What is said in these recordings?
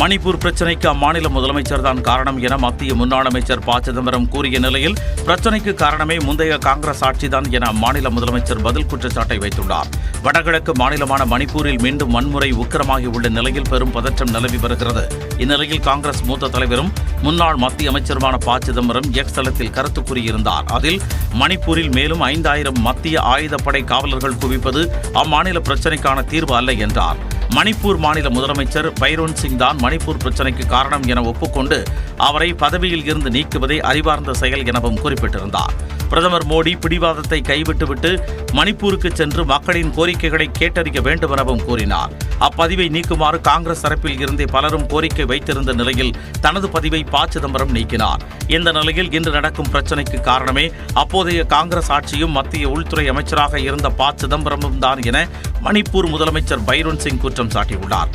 மணிப்பூர் பிரச்சினைக்கு அம்மாநில முதலமைச்சர் தான் காரணம் என மத்திய முன்னாள் அமைச்சர் ப. சிதம்பரம் கூறிய நிலையில் பிரச்சினைக்கு காரணமே முந்தைய காங்கிரஸ் ஆட்சிதான் என அம்மாநில முதலமைச்சர் பதில் குற்றச்சாட்டை வைத்துள்ளார். வடகிழக்கு மாநிலமான மணிப்பூரில் மீண்டும் வன்முறை உக்கிரமாகி உள்ள நிலையில் பெரும் பதற்றம் நிலவி வருகிறது. இந்நிலையில் காங்கிரஸ் மூத்த தலைவரும் முன்னாள் மத்திய அமைச்சருமான ப. சிதம்பரம் எக்ஸ் தளத்தில் கருத்து கூறியிருந்தார். அதில் மணிப்பூரில் மேலும் ஐந்தாயிரம் மத்திய ஆயுதப்படை காவலர்கள் குவிப்பது அம்மாநில பிரச்சினைக்கான தீர்வு அல்ல என்றார். மணிப்பூர் மாநில முதலமைச்சர் பைரோன் சிங் தான் மணிப்பூர் பிரச்சினைக்கு காரணம் என ஒப்புக்கொண்டு அவரை பதவியில் இருந்து நீக்குவதே அறிவார்ந்த செயல் எனவும் குறிப்பிட்டிருந்தார். பிரதமர் மோடி பிடிவாதத்தை கைவிட்டுவிட்டு மணிப்பூருக்கு சென்று மக்களின் கோரிக்கைகளை கேட்டறிய வேண்டும் எனவும் கூறினார். அப்பதிவை நீக்குமாறு காங்கிரஸ் தரப்பில் இருந்தே பலரும் கோரிக்கை வைத்திருந்த நிலையில் தனது பதிவை ப சிதம்பரம் நீக்கினார். இந்த நிலையில் இன்று நடக்கும் பிரச்சினைக்கு காரணமே அப்போதைய காங்கிரஸ் ஆட்சியும் மத்திய உள்துறை அமைச்சராக இருந்த ப சிதம்பரமும் தான் என மணிப்பூர் முதலமைச்சர் பைரோன் சிங் குற்றம் சாட்டியுள்ளார்.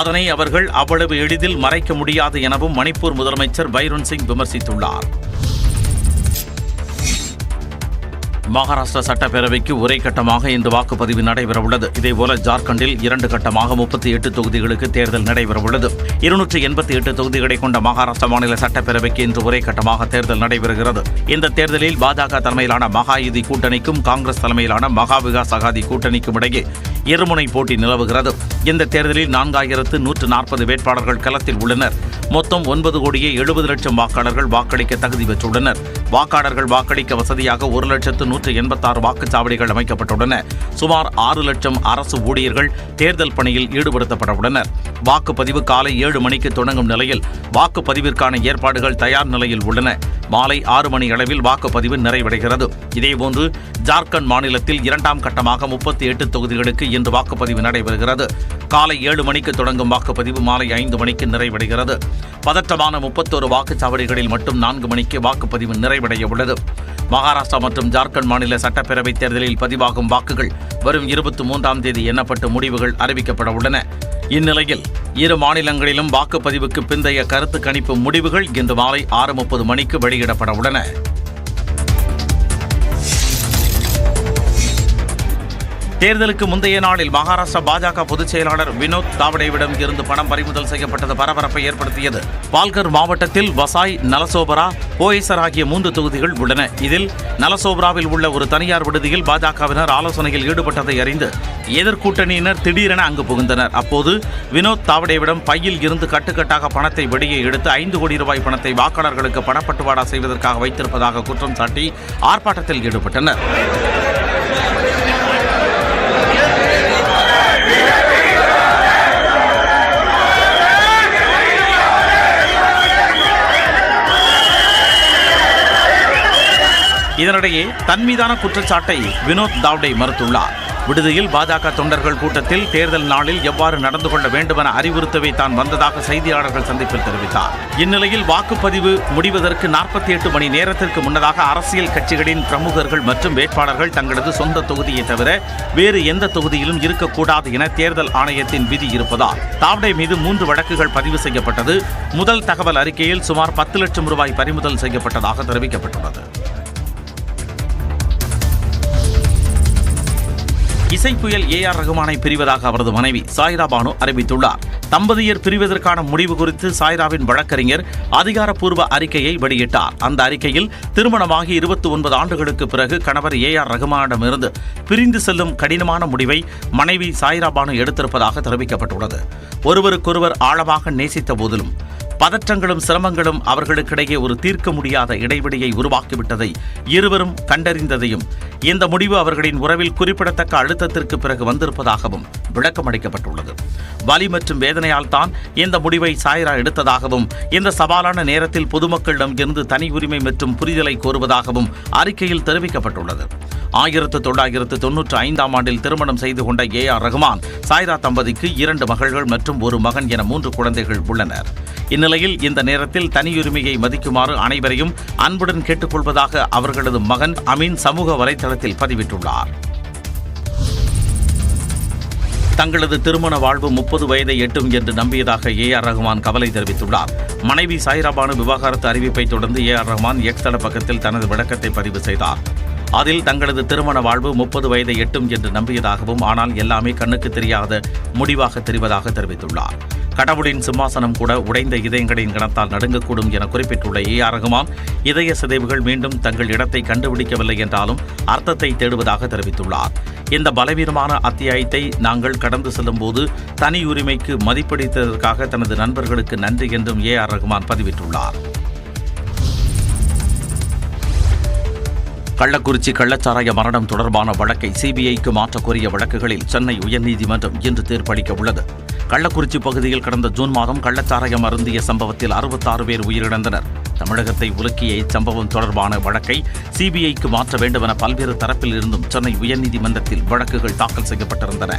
அதனை அவர்கள் அவ்வளவு எளிதில் மறைக்க முடியாது எனவும் மணிப்பூர் முதலமைச்சர் பைரோன் சிங் விமர்சித்துள்ளார். மகாராஷ்டிரா சட்டப்பேரவைக்கு ஒரே கட்டமாக இன்று வாக்குப்பதிவு நடைபெறவுள்ளது. இதேபோல ஜார்க்கண்டில் இரண்டு கட்டமாக முப்பத்தி எட்டு தொகுதிகளுக்கு தேர்தல் நடைபெறவுள்ளது. இருநூற்றி எண்பத்தி எட்டு தொகுதிகளை கொண்ட மகாராஷ்டிரா மாநில சட்டப்பேரவைக்கு இன்று ஒரே கட்டமாக தேர்தல் நடைபெறுகிறது. இந்த தேர்தலில் பாஜக தலைமையிலான மகாயுதி கூட்டணிக்கும் காங்கிரஸ் தலைமையிலான மகா விகாஸ் அகாதி கூட்டணிக்கும் இடையே இருமுனை போட்டி நிலவுகிறது. இந்த தேர்தலில் நான்காயிரத்து நூற்று நாற்பது வேட்பாளர்கள் களத்தில் உள்ளனர். மொத்தம் ஒன்பது கோடியே எழுபது லட்சம் வாக்காளர்கள் வாக்களிக்க தகுதி பெற்றுள்ளனர். வாக்காளர்கள் வாக்களிக்க வசதியாக ஒரு லட்சத்து நூற்று எண்பத்தாறு வாக்குச்சாவடிகள் அமைக்கப்பட்டுள்ளன. சுமார் ஆறு லட்சம் அரசு ஊழியர்கள் தேர்தல் பணியில் ஈடுபடுத்தப்பட உள்ளனர். வாக்குப்பதிவு காலை ஏழு மணிக்கு தொடங்கும் நிலையில் வாக்குப்பதிவிற்கான ஏற்பாடுகள் தயார் நிலையில் உள்ளன. மாலை ஆறு மணி அளவில் வாக்குப்பதிவு நிறைவடைகிறது. இதேபோன்று ஜார்க்கண்ட் மாநிலத்தில் இரண்டாம் கட்டமாக முப்பத்தி எட்டு தொகுதிகளுக்கு இன்று வாக்குப்பதிவு நடைபெறுகிறது. காலை ஏழு மணிக்கு தொடங்கும் வாக்குப்பதிவு மாலை ஐந்து மணிக்கு நிறைவடைகிறது. பதற்றமான முப்பத்தோரு வாக்குச்சாவடிகளில் மட்டும் நான்கு மணிக்கு வாக்குப்பதிவு நிறைவடைய உள்ளது. மகாராஷ்டிரா மற்றும் ஜார்க்கண்ட் மாநில சட்டப்பேரவைத் தேர்தலில் பதிவாகும் வாக்குகள் வரும் இருபத்தி மூன்றாம் தேதி எண்ணப்பட்டு முடிவுகள் அறிவிக்கப்பட உள்ளன. இந்நிலையில் இரு மாநிலங்களிலும் வாக்குப்பதிவுக்கு பிந்தைய கருத்து கணிப்பு முடிவுகள் இன்று மாலை ஆறு முப்பது மணிக்கு வெளியிடப்பட உள்ளன. தேர்தலுக்கு முந்தைய நாளில் மகாராஷ்டிரா பாஜக பொதுச் செயலாளர் வினோத் தாவடேவிடம் இருந்து பணம் பறிமுதல் செய்யப்பட்டது பரபரப்பை ஏற்படுத்தியது. பால்கர் மாவட்டத்தில் வசாய் நலசோபரா போயசர் ஆகிய மூன்று தொகுதிகள் உள்ளன. இதில் நலசோபராவில் உள்ள ஒரு தனியார் விடுதியில் பாஜகவினர் ஆலோசனையில் ஈடுபட்டதை அறிந்து எதிர்கூட்டணியினர் திடீரென அங்கு புகுந்தனர். அப்போது வினோத் தாவடேவிடம் பையில் இருந்து கட்டுக்கட்டாக பணத்தை வெளியே எடுத்து ஐந்து கோடி ரூபாய் பணத்தை வாக்காளர்களுக்கு பணப்பட்டுவாடா செய்வதற்காக வைத்திருப்பதாக குற்றம் சாட்டி ஆர்ப்பாட்டத்தில் ஈடுபட்டனர். இதனிடையே தன் மீதான குற்றச்சாட்டை வினோத் தாவ்டே மறுத்துள்ளார். விடுதியில் பாஜக தொண்டர்கள் கூட்டத்தில் தேர்தல் நாளில் எவ்வாறு நடந்து கொள்ள வேண்டுமென அறிவுறுத்தவே தான் வந்ததாக செய்தியாளர்கள் சந்திப்பில் தெரிவித்தார். இந்நிலையில் வாக்குப்பதிவு முடிவதற்கு நாற்பத்தி எட்டு மணி நேரத்திற்கு முன்னதாக அரசியல் கட்சிகளின் பிரமுகர்கள் மற்றும் வேட்பாளர்கள் தங்களது சொந்த தொகுதியை தவிர வேறு எந்த தொகுதியிலும் இருக்கக்கூடாது என தேர்தல் ஆணையத்தின் விதி இருப்பதால் தாவ்டே மீது மூன்று வழக்குகள் பதிவு செய்யப்பட்டது. முதல் தகவல் அறிக்கையில் சுமார் பத்து லட்சம் ரூபாய் பறிமுதல் செய்யப்பட்டதாக தெரிவிக்கப்பட்டுள்ளது. இசை புயல் ஏ ஆர் ரகுமானை பிரிவதாக அவரது மனைவி சாய்ரா பானு அறிவித்துள்ளார். தம்பதியர் பிரிவதற்கான முடிவு குறித்து சாய்ராவின் வழக்கறிஞர் அதிகாரப்பூர்வ அறிக்கையை வெளியிட்டார். அந்த அறிக்கையில் திருமணமாகி இருபத்தி ஒன்பது ஆண்டுகளுக்கு பிறகு கணவர் ஏ ஆர் ரகுமானிடமிருந்து பிரிந்து செல்லும் கடினமான முடிவை மனைவி சாய்ரா பானு எடுத்திருப்பதாக தெரிவிக்கப்பட்டுள்ளது. ஒருவருக்கொருவர் ஆழமாக நேசித்த போதிலும் பதற்றங்களும் சிரமங்களும் அவர்களுக்கிடையே ஒரு தீர்க்க முடியாத இடைவெளியை உருவாக்கிவிட்டதை இருவரும் கண்டறிந்ததையும் இந்த முடிவு அவர்களின் உறவில் குறிப்பிடத்தக்க அழுத்தத்திற்கு பிறகு வந்திருப்பதாகவும் விளக்கம் அளிக்கப்பட்டுள்ளது வலி மற்றும் வேதனையால் தான் இந்த முடிவை சாய்ரா எடுத்ததாகவும் இந்த சவாலான நேரத்தில் பொதுமக்களிடம் இருந்து தனி உரிமை மற்றும் புரிதலை கோருவதாகவும் அறிக்கையில் தெரிவிக்கப்பட்டுள்ளது. ஆயிரத்து தொள்ளாயிரத்து தொன்னூற்று ஐந்தாம் ஆண்டில் திருமணம் செய்து கொண்ட ஏ ஆர் ரஹ்மான் சாய்ரா தம்பதிக்கு இரண்டு மகள்கள் மற்றும் ஒரு மகன் என மூன்று குழந்தைகள் உள்ளனர். இந்நிலையில் இந்த நேரத்தில் தனியுரிமையை மதிக்குமாறு அனைவரையும் அன்புடன் கேட்டுக்கொள்வதாக அவர்களது மகன் அமீன் சமூக வலைதளத்தில் பதிவிட்டுள்ளார். தங்களது திருமண வாழ்வு முப்பது வயதை எட்டும் என்று நம்பியதாக ஏ ஆர் ரஹ்மான் கவலை தெரிவித்துள்ளார். மனைவி சாய்ராபானு விவாகரத்து அறிவிப்பை தொடர்ந்து ஏ ஆர் ரஹ்மான் எக்ஸ் தள பக்கத்தில் தனது விளக்கத்தை பதிவு செய்தார். அதில் தங்களது திருமண வாழ்வு முப்பது வயதை எட்டும் என்று நம்பியதாகவும் ஆனால் எல்லாமே கண்ணுக்கு தெரியாத முடிவாக தெரிவதாக தெரிவித்துள்ளார். கடவுளின் சிம்மாசனம் கூட உடைந்த இதயங்களின் கணத்தால் நடுங்கக்கூடும் என குறிப்பிட்டுள்ள ஏ ஆர் ரகுமான் இதய சிதைவுகள் மீண்டும் தங்கள் இடத்தை கண்டுபிடிக்கவில்லை என்றாலும் அர்த்தத்தை தேடுவதாக தெரிவித்துள்ளார். இந்த பலவீனமான அத்தியாயத்தை நாங்கள் கடந்து செல்லும்போது தனி உரிமைக்கு மதிப்பளித்ததற்காக தனது நண்பர்களுக்கு நன்றி என்றும் ஏ ஆர் ரகுமான் பதிவிட்டுள்ளார். கள்ளக்குறிச்சி கள்ளச்சாராய மரணம் தொடர்பான வழக்கை சிபிஐக்கு மாற்றக்கோரிய வழக்குகளில் சென்னை உயர்நீதிமன்றம் இன்று தீர்ப்பளிக்க உள்ளது. கள்ளக்குறிச்சி பகுதியில் கடந்த ஜூன் மாதம் கள்ளச்சாராயம் அருந்திய சம்பவத்தில் அறுபத்தாறு பேர் உயிரிழந்தனர். தமிழகத்தை உலுக்கிய இச்சம்பவம் தொடர்பான வழக்கை சிபிஐக்கு மாற்ற வேண்டும் என பல்வேறு தரப்பில் இருந்தும் சென்னை உயர்நீதிமன்றத்தில் வழக்குகள் தாக்கல் செய்யப்பட்டிருந்தன.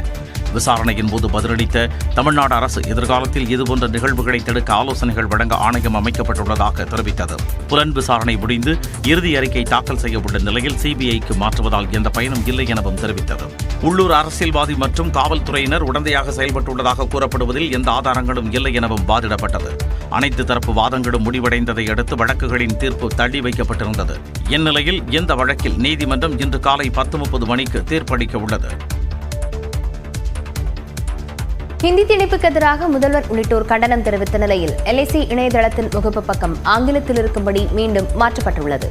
விசாரணையின் போது பதிலளித்த தமிழ்நாடு அரசு எதிர்காலத்தில் இதுபோன்ற நிகழ்வுகளை தடுக்க ஆலோசனைகள் வழங்க ஆணையம் அமைக்கப்பட்டுள்ளதாக தெரிவித்தது. புலன் விசாரணை முடிந்து இறுதி அறிக்கை தாக்கல் செய்ய உள்ள நிலையில் சிபிஐக்கு மாற்றுவதால் எந்த பயனும் இல்லை எனவும் தெரிவித்தது. உள்ளூர் அரசியல்வாதி மற்றும் காவல்துறையினர் உடந்தையாக செயல்பட்டுள்ளதாக கூறப்படுவதில் எந்த ஆதாரங்களும் இல்லை எனவும் வாதிடப்பட்டது. அனைத்து தரப்பு வாதங்களும் முடிவடைந்ததை அடுத்து வழக்குகளின் தீர்ப்பு தள்ளி வைக்கப்பட்டிருந்தது. இந்நிலையில் இந்த வழக்கில் நீதிமன்றம் இன்று காலை பத்து முப்பது மணிக்கு தீர்ப்பளிக்க உள்ளது. ஹிந்தி திணிப்புக்கு எதிராக முதல்வர் உள்ளிட்டோர் கண்டனம் தெரிவித்த நிலையில் எல்ஐசி இணையதளத்தின் முகப்பு பக்கம் ஆங்கிலத்தில் இருக்கும்படி மீண்டும் மாற்றப்பட்டுள்ளது.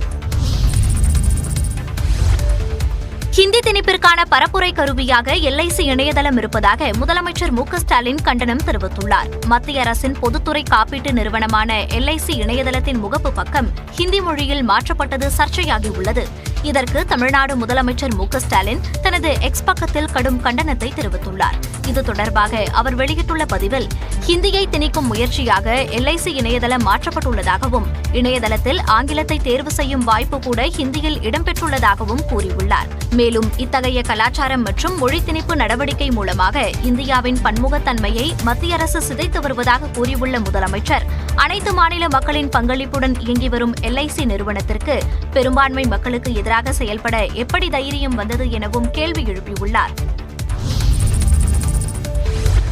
ஹிந்தி திணிப்பிற்கான பரப்புரை கருவியாக எல்ஐசி இணையதளம் இருப்பதாக முதலமைச்சர் மு க ஸ்டாலின் கண்டனம் தெரிவித்துள்ளார். மத்திய அரசின் பொதுத்துறை காப்பீட்டு நிறுவனமான எல்ஐசி இணையதளத்தின் முகப்பு பக்கம் ஹிந்தி மொழியில் மாற்றப்பட்டது சர்ச்சையாகியுள்ளது. இதற்கு தமிழ்நாடு முதலமைச்சர் மு ஸ்டாலின் தனது எக்ஸ் பக்கத்தில் கடும் கண்டனத்தை தெரிவித்துள்ளார். இது தொடர்பாக அவர் வெளியிட்டுள்ள பதிவில் ஹிந்தியை திணிக்கும் முயற்சியாக எல்ஐசி இணையதளம் மாற்றப்பட்டுள்ளதாகவும் இணையதளத்தில் ஆங்கிலத்தை தேர்வு செய்யும் வாய்ப்பு கூட ஹிந்தியில் இடம்பெற்றுள்ளதாகவும் கூறியுள்ளார். மேலும் இத்தகைய கலாச்சாரம் மற்றும் மொழி திணிப்பு நடவடிக்கை மூலமாக இந்தியாவின் பன்முகத்தன்மையை மத்திய அரசு சிதைத்து வருவதாக கூறியுள்ள முதலமைச்சர் அனைத்து மாநில மக்களின் பங்களிப்புடன் இயங்கி வரும் எல்ஐசி நிறுவனத்திற்கு பெரும்பான்மை மக்களுக்கு எதிராக செயல்பட எப்படி தைரியம் வந்தது எனவும் கேள்வி எழுப்பியுள்ளார்.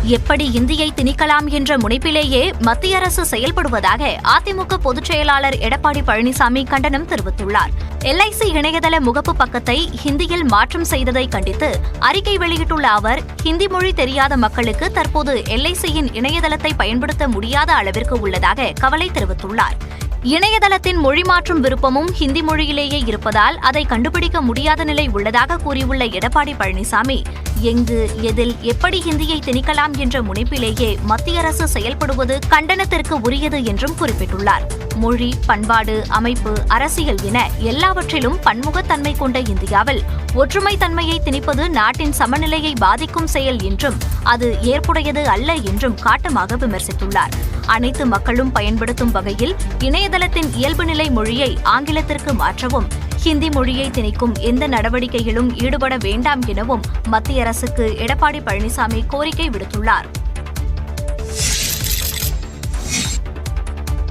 எப்படி இந்தியை திணிக்கலாம் என்ற முனைப்பிலேயே மத்திய அரசு செயல்படுவதாக அதிமுக பொதுச் செயலாளர் எடப்பாடி பழனிசாமி கண்டனம் தெரிவித்துள்ளார். எல்ஐசி இணையதள முகப்பு பக்கத்தை ஹிந்தியில் மாற்றம் செய்ததை கண்டித்து அறிக்கை வெளியிட்டுள்ள அவர் ஹிந்தி மொழி தெரியாத மக்களுக்கு தற்போது எல்ஐசியின் இணையதளத்தை பயன்படுத்த முடியாத அளவிற்கு உள்ளதாக கவலை தெரிவித்துள்ளார். இணையதளத்தின் மொழி மாற்றும் விருப்பமும் ஹிந்தி மொழியிலேயே இருப்பதால் அதை கண்டுபிடிக்க முடியாத நிலை உள்ளதாக கூறியுள்ள எடப்பாடி பழனிசாமி எங்கு எதில் எப்படி ஹிந்தியை திணிக்கலாம் என்ற முனைப்பிலேயே மத்திய அரசு செயல்படுவது கண்டனத்திற்கு உரியது என்றும் குறிப்பிட்டுள்ளார். மொழி பண்பாடு அமைப்பு அரசியல் என எல்லாவற்றிலும் பன்முகத்தன்மை கொண்ட இந்தியாவில் ஒற்றுமை தன்மையை திணிப்பது நாட்டின் சமநிலையை பாதிக்கும் செயல் என்றும் அது ஏற்புடையது அல்ல என்றும் காட்டமாக விமர்சித்துள்ளார். அனைத்து மக்களும் பயன்படுத்தும் வகையில் இணையதளத்தின் இயல்புநிலை மொழியை ஆங்கிலத்திற்கு மாற்றவும் ஹிந்தி மொழியை திணிக்கும் எந்த நடவடிக்கையிலும் ஈடுபட வேண்டாம் எனவும் மத்திய அரசுக்கு எடப்பாடி பழனிசாமி கோரிக்கை விடுத்துள்ளார்.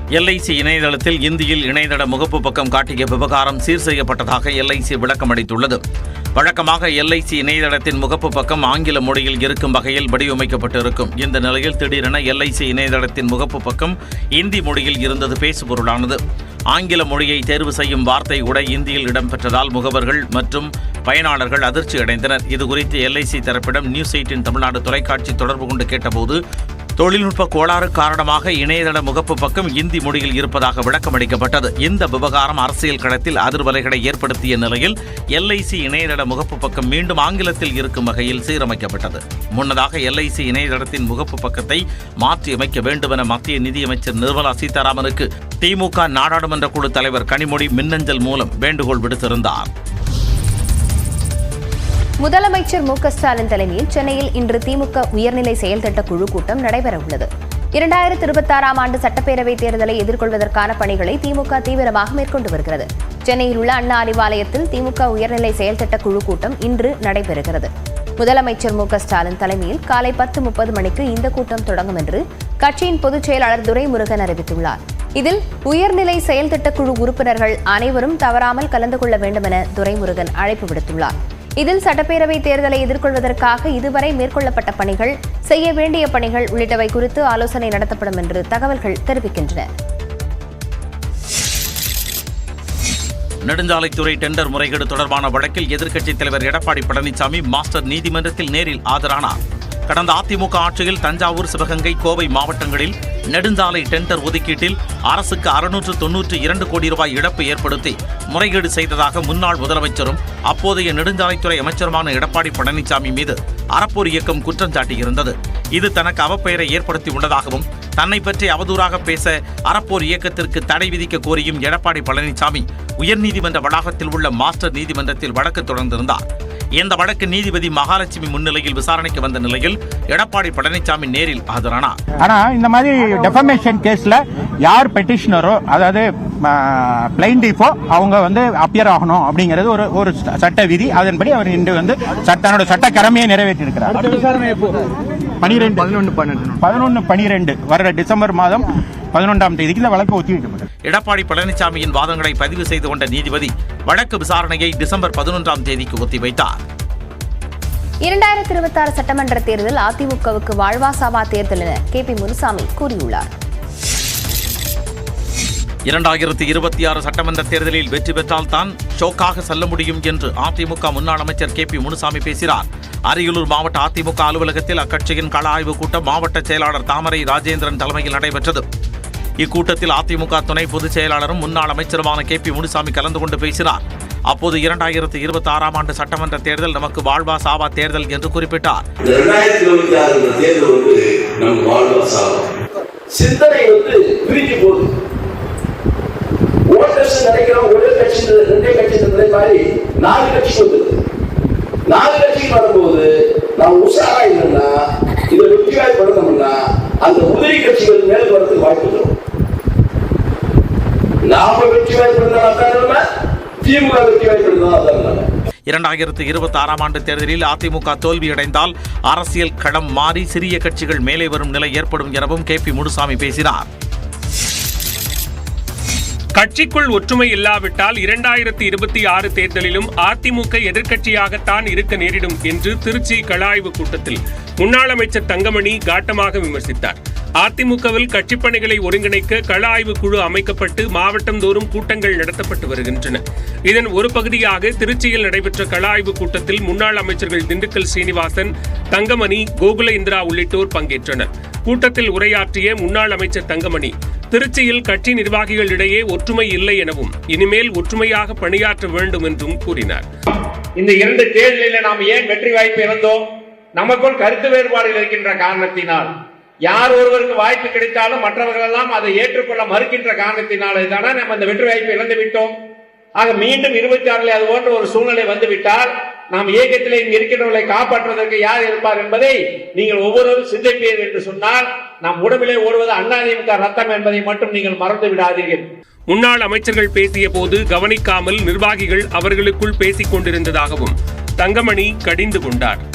எல்ஐசி இணையதளத்தில் இந்தியில் இணையதள முகப்பு பக்கம் காட்டிய விவகாரம் சீர் செய்யப்பட்டதாக எல்ஐசி விளக்கமளித்துள்ளது. வழக்கமாக எல்ஐசி இணையதளத்தின் முகப்பு பக்கம் ஆங்கில மொழியில் இருக்கும் வகையில் வடிவமைக்கப்பட்டிருக்கும். இந்த நிலையில் திடீரென எல்ஐசி இணையதளத்தின் முகப்பு பக்கம் இந்தி மொழியில் இருந்தது பேசுபொருளானது. ஆங்கில மொழியை தேர்வு செய்யும் வார்த்தை கூட இந்தியில் இடம்பெற்றதால் முகவர்கள் மற்றும் பயனாளர்கள் அதிர்ச்சி அடைந்தனர் இதுகுறித்து எல்ஐசி தரப்பிடம் நியூஸ் எயிட்டின் தமிழ்நாடு தொலைக்காட்சி தொடர்பு கொண்டு கேட்டபோது தொழில்நுட்ப கோளாறு காரணமாக இணையதள முகப்பு பக்கம் இந்தி மொழியில் இருப்பதாக விளக்கமளிக்கப்பட்டது. இந்த விவகாரம் அரசியல் களத்தில் அதிர்வலைகளை ஏற்படுத்திய நிலையில் எல்ஐசி இணையதள முகப்பு பக்கம் மீண்டும் ஆங்கிலத்தில் இருக்கும் வகையில் சீரமைக்கப்பட்டது. முன்னதாக எல்ஐசி இணையதளத்தின் முகப்பு பக்கத்தை மாற்றியமைக்க வேண்டும் என மத்திய நிதியமைச்சர் நிர்மலா சீதாராமனுக்கு திமுக நாடாளுமன்ற குழு தலைவர் கனிமொழி மின்னஞ்சல் மூலம் வேண்டுகோள் விடுத்திருந்தார். முதலமைச்சர் மு ஸ்டாலின் தலைமையில் சென்னையில் இன்று திமுக உயர்நிலை செயல் திட்ட குழு கூட்டம் நடைபெற உள்ளது இரண்டாயிரத்தி இருபத்தாறாம் ஆண்டு சட்டப்பேரவைத் தேர்தலை எதிர்கொள்வதற்கான பணிகளை திமுக தீவிரமாக மேற்கொண்டு வருகிறது. சென்னையில் உள்ள அண்ணா அறிவாலயத்தில் திமுக உயர்நிலை செயல் திட்ட குழு கூட்டம் இன்று நடைபெறுகிறது. முதலமைச்சர் மு ஸ்டாலின் தலைமையில் காலை பத்து முப்பது மணிக்கு இந்த கூட்டம் தொடங்கும் என்று கட்சியின் பொதுச் செயலாளர் துரைமுருகன் அறிவித்துள்ளார். இதில் உயர்நிலை செயல் திட்ட குழு உறுப்பினர்கள் அனைவரும் தவறாமல் கலந்து கொள்ள வேண்டும் என துரைமுருகன் அழைப்பு விடுத்துள்ளார். இதில் சட்டப்பேரவை தேர்தலை எதிர்கொள்வதற்காக இதுவரை மேற்கொள்ளப்பட்ட பணிகள் செய்ய வேண்டிய பணிகள் உள்ளிட்டவை குறித்து ஆலோசனை நடத்தப்படும் என்று தகவல்கள் தெரிவிக்கின்றன. நெடுஞ்சாலைத்துறை டெண்டர் முறைகேடு தொடர்பான வழக்கில் எதிர்க்கட்சித் தலைவர் எடப்பாடி பழனிசாமி மாஸ்டர் நீதிமன்றத்தில் நேரில் ஆஜரானார். கடந்த அதிமுக ஆட்சியில் தஞ்சாவூர் சிவகங்கை கோவை மாவட்டங்களில் நெடுஞ்சாலை டெண்டர் ஒதுக்கீட்டில் அரசுக்கு அறுநூற்று தொன்னூற்று இரண்டு கோடி ரூபாய் இழப்பு ஏற்படுத்தி முறைகேடு செய்ததாக முன்னாள் முதலமைச்சரும் அப்போதைய நெடுஞ்சாலைத்துறை அமைச்சருமான எடப்பாடி பழனிசாமி மீது அறப்போர் இயக்கம் குற்றம் சாட்டியிருந்தது. இது தனக்கு அவப்பெயரை ஏற்படுத்தி உள்ளதாகவும் தன்னை பற்றி அவதூறாக பேச அறப்போர் இயக்கத்திற்கு தடை விதிக்க கோரியும் எடப்பாடி பழனிசாமி உயர்நீதிமன்ற வளாகத்தில் உள்ள மாஸ்டர் நீதிமன்றத்தில் வழக்கு தொடர்ந்திருந்தார். இந்த வழக்கு நீதிபதி மகாலட்சுமி முன்னிலையில் விசாரணைக்கு வந்த நிலையில் எடப்பாடி பழனிசாமி நேரில் ஆஜரானார். ஆனா இந்த மாதிரி டெஃபமேஷன் கேஸ்ல யார் பெட்டிஷனரோ அதாவது பிளைண்டிஃபோ அவங்க வந்து அப்பியர் ஆகணும் அப்படிங்கிறது ஒரு ஒரு சட்ட விதி. அதன்படி அவர் இன்று வந்து சட்ட- தன்னோட சட்ட கடமையை நிறைவேற்றி இருக்கிறார் பனிரெண்டு. பதினொன்று பன்னெண்டு. பதினொன்று பனிரெண்டு. வர டிசம்பர் மாதம் பதினொன்றாம் தேதிக்கு இந்த வழக்கு ஒத்திவைக்கப்பட்டது எடப்பாடி பழனிசாமியின் வாதங்களை பதிவு செய்து கொண்ட நீதிபதி வழக்கு விசாரணையை டிசம்பர் பதினொன்றாம் தேதிக்கு ஒத்திவைத்தார் இரண்டாயிரத்தி இருபத்தாறு சட்டமன்ற தேர்தல் அதிமுகவுக்கு வாழ்வாசாவா தேர்தல் என கே பி முனுசாமி கூறியுள்ளார். இரண்டாயிரத்தி இருபத்தி ஆறு சட்டமன்ற தேர்தலில் வெற்றி பெற்றால் தான் ஷோக்காக செல்ல முடியும் என்று அதிமுக முன்னாள் அமைச்சர் கே பி முனுசாமி பேசினார். அரியலூர் மாவட்ட அதிமுக அலுவலகத்தில் அக்கட்சியின் கள ஆய்வுக் கூட்டம் மாவட்ட செயலாளர் தாமரை ராஜேந்திரன் தலைமையில் நடைபெற்றது. இக்கூட்டத்தில் அதிமுக துணை பொதுச் செயலாளரும் முன்னாள் அமைச்சருமான கே பி முனுசாமி கலந்து கொண்டு பேசினார். அப்போது இரண்டாயிரத்தி இருபத்தி ஆறாம் ஆண்டு சட்டமன்ற தேர்தல் நமக்கு வாழ்வா சாவா தேர்தல் என்று குறிப்பிட்டார். இந்த ரெண்டாயிரத்தி இருபத்தி ஆறு இந்த தேர்தல் வந்து நம்ம வாழ்வா சாவம் சிந்தனை வந்து பிரிஞ்சு ஒரு கட்சி ரெண்டே கட்சி இருந்ததே மாதிரி நாலு கட்சி வந்தது நாலு கட்சி வரும்போது நாம் உஷாரா இல்லைன்னா இதை வெற்றியாய் பண்ணணும்னா அந்த உதிரி கட்சிகள் மேல் வரதுக்கு வாய்ப்பு வரும் நாம வெற்றி வாய்ப்பு திமுக வெற்றி வாய்ப்பு அதான் இரண்டாயிரத்து இருபத்தி ஆறாம் ஆண்டு தேர்தலில் அதிமுக தோல்வியடைந்தால் அரசியல் களம் மாறி சிறிய கட்சிகள் மேலே வரும் நிலை ஏற்படும் எனவும் கே பி முனுசாமி பேசினார். கட்சிக்குள் ஒற்றுமை இல்லாவிட்டால் இரண்டாயிரத்தி இருபத்தி ஆறு தேர்தலிலும் அதிமுக எதிர்க்கட்சியாகத்தான் இருக்க நேரிடும் என்று திருச்சி கலாய்வு கூட்டத்தில் முன்னாள் அமைச்சர் தங்கமணி காட்டமாக விமர்சித்தார். அதிமுகவில் கட்சிப் பணிகளை ஒருங்கிணைக்க கள ஆய்வு குழு அமைக்கப்பட்டு மாவட்டம் தோறும் கூட்டங்கள் நடத்தப்பட்டு வருகின்றன. இதன் ஒரு பகுதியாக திருச்சியில் நடைபெற்ற கள ஆய்வு கூட்டத்தில் முன்னாள் அமைச்சர்கள் திண்டுக்கல் சீனிவாசன் தங்கமணி கோகுல இந்திரா உள்ளிட்டோர் பங்கேற்றனர். கூட்டத்தில் உரையாற்றிய முன்னாள் அமைச்சர் தங்கமணி திருச்சியில் கட்சி நிர்வாகிகளிடையே ஒற்றுமை இல்லை எனவும் இனிமேல் ஒற்றுமையாக பணியாற்ற வேண்டும் என்றும் கூறினார். இந்த இரண்டு தேர்தலில் நாம் ஏன் வெற்றி வாய்ப்பு இழந்தோம்? நமக்குள் கருத்து வேறுபாடுகள் இருக்கின்ற காரணத்தினால். யார் ஒருவருக்கு வாய்ப்பு கிடைத்தாலும் மற்றவர்கள் எல்லாம் அதை ஏற்றுக்கொள்ள மறுக்கின்ற காரணத்தினாலே தானே நம்ம இந்த வெற்றி வாய்ப்பை இழந்து விட்டோம். ஆக மீண்டும் இருபத்தி ஆறுல அது போன்ற ஒரு சூழ்நிலை வந்துவிட்டால் நாம் இயக்கத்திலே இங்கு இருக்கின்றவர்களை காப்பாற்றுவதற்கு யார் இருப்பார் என்பதை நீங்கள் ஒவ்வொருவரும் சிந்திப்பீர்கள் என்று சொன்னால் நம் உடம்பிலே ஓடுவது அதிமுக ரத்தம் என்பதை மட்டும் நீங்கள் மறந்து விடாதீர்கள். முன்னாள் அமைச்சர்கள் பேசிய போது கவனிக்காமல் நிர்வாகிகள் அவர்களுக்குள் பேசிக் கொண்டிருந்ததாகவும் தங்கமணி கடிந்து கொண்டார்.